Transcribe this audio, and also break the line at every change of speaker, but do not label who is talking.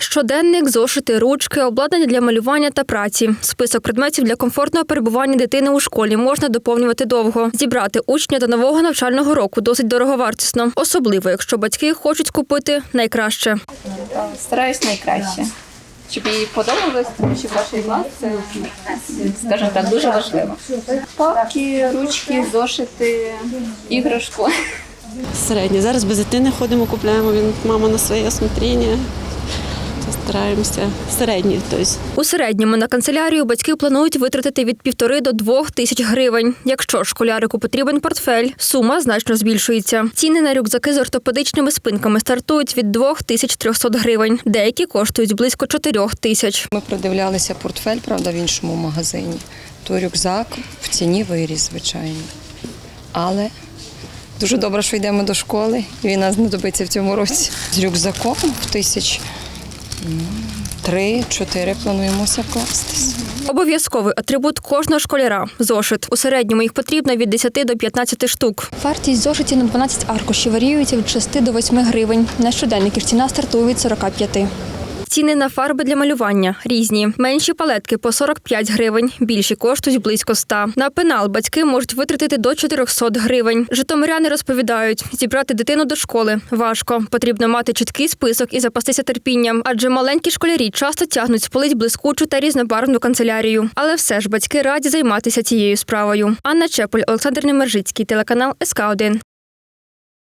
Щоденник, зошити, ручки, обладнання для малювання та праці. Список предметів для комфортного перебування дитини у школі можна доповнювати довго. Зібрати учня до нового навчального року досить дороговартісно, особливо якщо батьки хочуть купити найкраще.
Стараюсь найкраще. Щоб їй подобалось, тому що перший клас це, скажімо так, дуже важливо. Папки, ручки, зошити, іграшку.
Середні. Зараз без дитини ходимо, купляємо. Він мама на своє осмотрення. То Стараємося середній. Тобто.
У середньому на канцелярію батьки планують витратити від півтори до двох тисяч гривень. Якщо школярику потрібен портфель, сума значно збільшується. Ціни на рюкзаки з ортопедичними спинками стартують від 2300 гривень. Деякі коштують близько 4 тисяч.
Ми продивлялися портфель, правда, в іншому магазині. То рюкзак в ціні виріс, звичайно. Але дуже добре, що йдемо до школи, і він нас знадобиться в цьому році. З рюкзаком в тисяч три-чотири плануємося вкластись.
Обов'язковий атрибут кожного школяра зошит. У середньому їх потрібно від 10 до 15 штук. Вартість зошитів на 12 аркушів варіюється від 6 до 8 гривень. На щоденники ж ціна стартує від 45. Ціни на фарби для малювання різні. Менші палетки по 45 гривень, більші коштують близько 100. На пенал батьки можуть витратити до 400 гривень. Житомиряни розповідають, зібрати дитину до школи важко. Потрібно мати чіткий список і запастися терпінням, адже маленькі школярі часто тягнуть з полиць блискучу та різнобарвну канцелярію. Але все ж батьки раді займатися цією справою. Анна Чеполь, Олександр Немержицький, телеканал СК 1